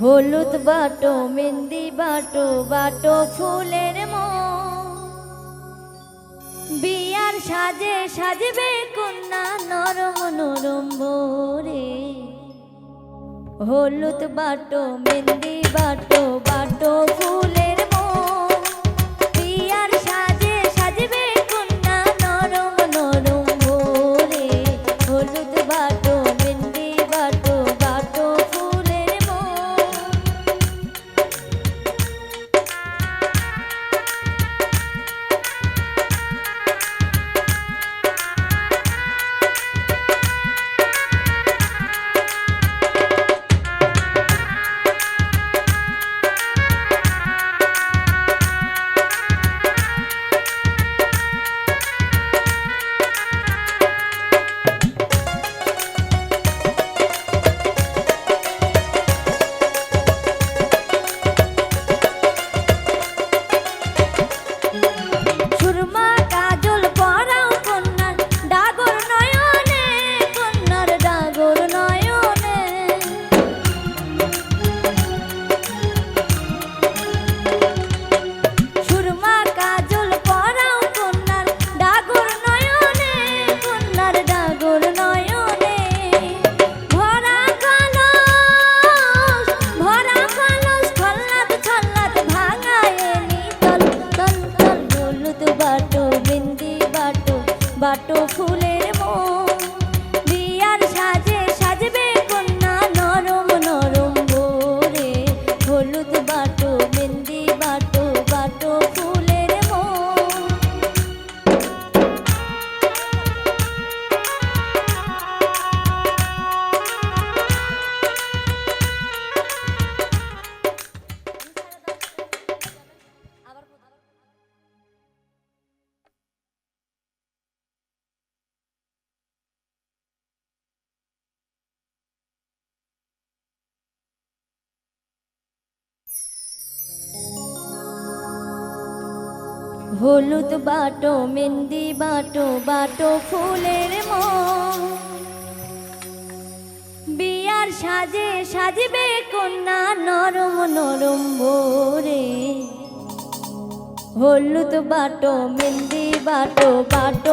হলুদ বাটো, মেহেন্দি বাটো বাটো ফুলের মো বিয়ার সাজে সাজবে কন্যা নরম নরম ভোরে। হলুদ বাটো, মেহেন্দি বাটো বাটো ফুল হলুদ বাটো, মেহেন্দি বাটো বাটো ফুলের মন। বিয়ার সাজে সাজবে কন্যা নরম নরম ভোরে। হলুদ বাটো, মেহেন্দি বাটো বাটো